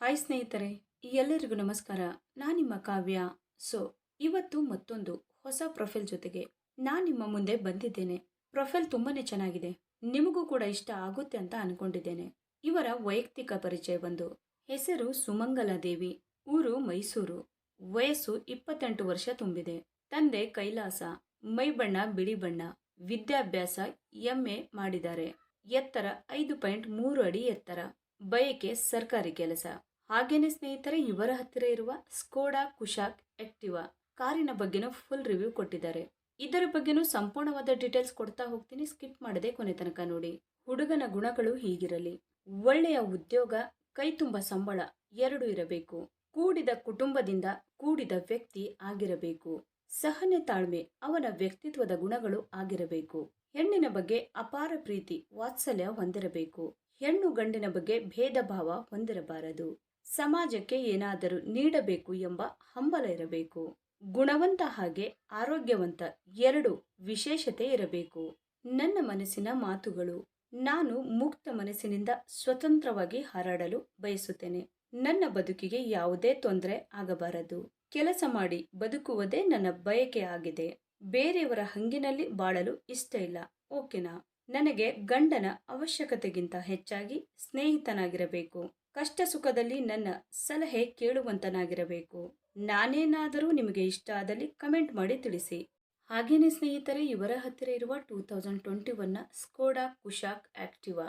Hi ಸ್ನೇಹಿತರೆ ಎಲ್ಲರಿಗೂ ನಮಸ್ಕಾರ. ನಾನು ನಿಮ್ಮ ಕಾವ್ಯ. ಸೊ ಇವತ್ತು ಮತ್ತೊಂದು ಹೊಸ ಪ್ರೊಫೈಲ್ ಜೊತೆಗೆ ನಾನು ನಿಮ್ಮ ಮುಂದೆ ಬಂದಿದ್ದೇನೆ. ಪ್ರೊಫೈಲ್ ತುಂಬಾ ಚೆನ್ನಾಗಿದೆ. ನಿಮಗೂ ಕೂಡ ಇಷ್ಟ ಆಗುತ್ತೆ ಅಂತ ಅನ್ಕೊಂಡಿದ್ದೇನೆ. ಇವರ ವೈಯಕ್ತಿಕ ಪರಿಚಯ ಬಂದು, ಹೆಸರು ಸುಮಂಗಲ ದೇವಿ, ಊರು ಮೈಸೂರು. ವಯಸ್ಸು ಇಪ್ಪತ್ತೆಂಟು ವರ್ಷ ತುಂಬಿದೆ. ತಂದೆ ಕೈಲಾಸ ಮೈ ಬಣ್ಣ ಬಿಳಿ ಬಣ್ಣ ವಿದ್ಯಾಭ್ಯಾಸ ಎಂಎ ಮಾಡಿದ್ದಾರೆ. ಎತ್ತರ ಐದು ಪಾಯಿಂಟ್ ಮೂರು ಅಡಿ ಎತ್ತರ. ಬಯಕೆ ಸರ್ಕಾರಿ ಕೆಲಸ. ಹಾಗೇನೆ ಸ್ನೇಹಿತರೆ, ಇವರ ಹತ್ತಿರ ಇರುವ ಸ್ಕೋಡಾ ಕುಶಾಕ್ ಆಕ್ಟಿವಾ ಕಾರಿನ ಬಗ್ಗೆನೂ ಫುಲ್ ರಿವ್ಯೂ ಕೊಟ್ಟಿದ್ದಾರೆ. ಇದರ ಬಗ್ಗೆನೂ ಸಂಪೂರ್ಣವಾದ ಡೀಟೇಲ್ಸ್ ಕೊಡ್ತಾ ಹೋಗ್ತೀನಿ. ಸ್ಕಿಪ್ ಮಾಡದೆ ಕೊನೆ ತನಕ ನೋಡಿ. ಹುಡುಗನ ಗುಣಗಳು ಹೀಗಿರಲಿ. ಒಳ್ಳೆಯ ಉದ್ಯೋಗ, ಕೈ ತುಂಬ ಸಂಬಳ ಎರಡು ಇರಬೇಕು. ಕೂಡಿದ ಕುಟುಂಬದಿಂದ ಕೂಡಿದ ವ್ಯಕ್ತಿ ಆಗಿರಬೇಕು. ಸಹನೆ ತಾಳ್ಮೆ ಅವನ ವ್ಯಕ್ತಿತ್ವದ ಗುಣಗಳು ಆಗಿರಬೇಕು. ಹೆಣ್ಣಿನ ಬಗ್ಗೆ ಅಪಾರ ಪ್ರೀತಿ, ವಾತ್ಸಲ್ಯ ಹೊಂದಿರಬೇಕು. ಹೆಣ್ಣು ಗಂಡಿನ ಬಗ್ಗೆ ಭೇದ ಭಾವ ಹೊಂದಿರಬಾರದು. ಸಮಾಜಕ್ಕೆ ಏನಾದರೂ ನೀಡಬೇಕು ಎಂಬ ಹಂಬಲ ಇರಬೇಕು. ಗುಣವಂತ ಹಾಗೆ ಆರೋಗ್ಯವಂತ ಎರಡು ವಿಶೇಷತೆ ಇರಬೇಕು. ನನ್ನ ಮನಸ್ಸಿನ ಮಾತುಗಳು. ನಾನು ಮುಕ್ತ ಮನಸ್ಸಿನಿಂದ ಸ್ವತಂತ್ರವಾಗಿ ಹಾರಾಡಲು ಬಯಸುತ್ತೇನೆ. ನನ್ನ ಬದುಕಿಗೆ ಯಾವುದೇ ತೊಂದರೆ ಆಗಬಾರದು. ಕೆಲಸ ಮಾಡಿ ಬದುಕುವುದೇ ನನ್ನ ಬಯಕೆ ಆಗಿದೆ. ಬೇರೆಯವರ ಹಂಗಿನಲ್ಲಿ ಬಾಳಲು ಇಷ್ಟ ಇಲ್ಲ. ಓಕೆನಾ? ನನಗೆ ಗಂಡನ ಅವಶ್ಯಕತೆಗಿಂತ ಹೆಚ್ಚಾಗಿ ಸ್ನೇಹಿತನಾಗಿರಬೇಕು. ಕಷ್ಟ ಸುಖದಲ್ಲಿ ನನ್ನ ಸಲಹೆ ಕೇಳುವಂತನಾಗಿರಬೇಕು. ನಾನೇನಾದರೂ ನಿಮಗೆ ಇಷ್ಟ ಆದಲ್ಲಿ ಕಮೆಂಟ್ ಮಾಡಿ ತಿಳಿಸಿ. ಹಾಗೇನೆ ಸ್ನೇಹಿತರೆ, ಇವರ ಹತ್ತಿರ ಇರುವ two thousand twenty ಒನ್ನ Skoda Kushaq active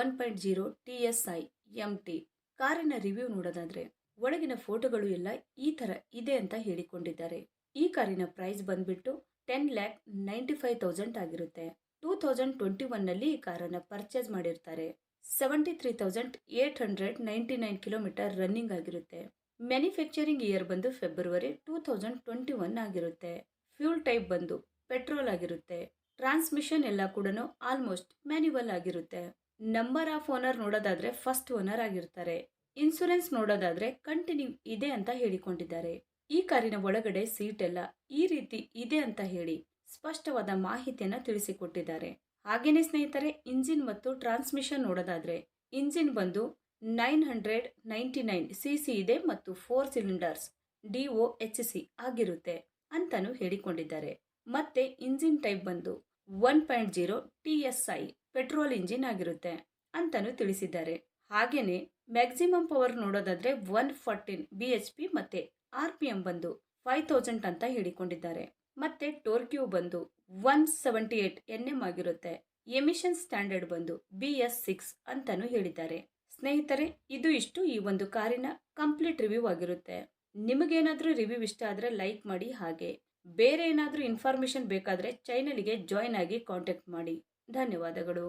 one point zero T S I M T ಕಾರಿನ ರಿವ್ಯೂ ನೋಡೋದಾದ್ರೆ, ಒಳಗಿನ ಫೋಟೋಗಳು ಎಲ್ಲ ಈ ಥರ ಇದೆ ಅಂತ ಹೇಳಿಕೊಂಡಿದ್ದಾರೆ. ಈ ಕಾರಿನ ಪ್ರೈಸ್ ಬಂದ್ಬಿಟ್ಟು ten lakh ninety five thousand ಆಗಿರುತ್ತೆ. ಟೂ ತೌಸಂಡ್ ಟ್ವೆಂಟಿ ಒನ್ನಲ್ಲಿ ಈ ಕಾರನ್ನು ಪರ್ಚೇಸ್ ಮಾಡಿರ್ತಾರೆ. Seventy three thousand eight hundred ninety nine kilometer running ಆಗಿರುತ್ತೆ. ಮ್ಯಾನುಫ್ಯಾಕ್ಚರಿಂಗ್ ಇಯರ್ ಬಂದು February two thousand twenty one ಆಗಿರುತ್ತೆ. ಫ್ಯೂಲ್ ಟೈಪ್ ಬಂದು ಪೆಟ್ರೋಲ್ ಆಗಿರುತ್ತೆ. ಟ್ರಾನ್ಸ್ಮಿಷನ್ ಎಲ್ಲ ಕೂಡ ಆಲ್ಮೋಸ್ಟ್ ಮ್ಯಾನ್ಯುವಲ್ ಆಗಿರುತ್ತೆ. ನಂಬರ್ ಆಫ್ ಓನರ್ ನೋಡೋದಾದ್ರೆ ಫಸ್ಟ್ ಓನರ್ ಆಗಿರ್ತಾರೆ. ಇನ್ಸೂರೆನ್ಸ್ ನೋಡೋದಾದ್ರೆ ಕಂಟಿನ್ಯೂ ಇದೆ ಅಂತ ಹೇಳಿಕೊಂಡಿದ್ದಾರೆ. ಈ ಕಾರಿನ ಒಳಗಡೆ ಸೀಟ್ ಎಲ್ಲ ಈ ರೀತಿ ಇದೆ ಅಂತ ಹೇಳಿ ಸ್ಪಷ್ಟವಾದ ಮಾಹಿತಿಯನ್ನು ತಿಳಿಸಿಕೊಟ್ಟಿದ್ದಾರೆ. ಹಾಗೆಯೇ ಸ್ನೇಹಿತರೆ, ಇಂಜಿನ್ ಮತ್ತು ಟ್ರಾನ್ಸ್ಮಿಷನ್ ನೋಡೋದಾದರೆ, ಇಂಜಿನ್ ಬಂದು nine hundred ninety nine C C ಇದೆ ಮತ್ತು four cylinders D O H C ಆಗಿರುತ್ತೆ ಅಂತಲೂ ಹೇಳಿಕೊಂಡಿದ್ದಾರೆ. ಮತ್ತೆ ಇಂಜಿನ್ ಟೈಪ್ ಬಂದು one point zero T S I petrol engine ಆಗಿರುತ್ತೆ ಅಂತಲೂ ತಿಳಿಸಿದ್ದಾರೆ. ಹಾಗೆಯೇ ಮ್ಯಾಕ್ಸಿಮಮ್ ಪವರ್ ನೋಡೋದಾದ್ರೆ one fourteen B H P ಮತ್ತೆ ಆರ್ ಪಿ ಎಂ ಬಂದು ಫೈವ್ ತೌಸಂಡ್ ಅಂತ ಹೇಳಿಕೊಂಡಿದ್ದಾರೆ. ಮತ್ತೆ ಟೋರ್ಕ್ಯೂ ಬಂದು one seventy eight N M ಆಗಿರುತ್ತೆ. ಎಮಿಷನ್ ಸ್ಟ್ಯಾಂಡರ್ಡ್ ಬಂದು ಬಿ ಎಸ್ ಸಿಕ್ಸ್ ಅಂತಾನು ಹೇಳಿದ್ದಾರೆ. ಸ್ನೇಹಿತರೆ, ಇದು ಇಷ್ಟು ಈ ಒಂದು ಕಾರಿನ ಕಂಪ್ಲೀಟ್ ರಿವ್ಯೂ ಆಗಿರುತ್ತೆ. ನಿಮಗೇನಾದರೂ ರಿವ್ಯೂ ಇಷ್ಟ ಆದರೆ ಲೈಕ್ ಮಾಡಿ ಹಾಗೆ. ಬೇರೆ ಏನಾದರೂ ಇನ್ಫಾರ್ಮೇಷನ್ ಬೇಕಾದರೆ ಚೈನಲ್ಗೆ ಜಾಯ್ನ್ ಆಗಿ ಕಾಂಟ್ಯಾಕ್ಟ್ ಮಾಡಿ. ಧನ್ಯವಾದಗಳು.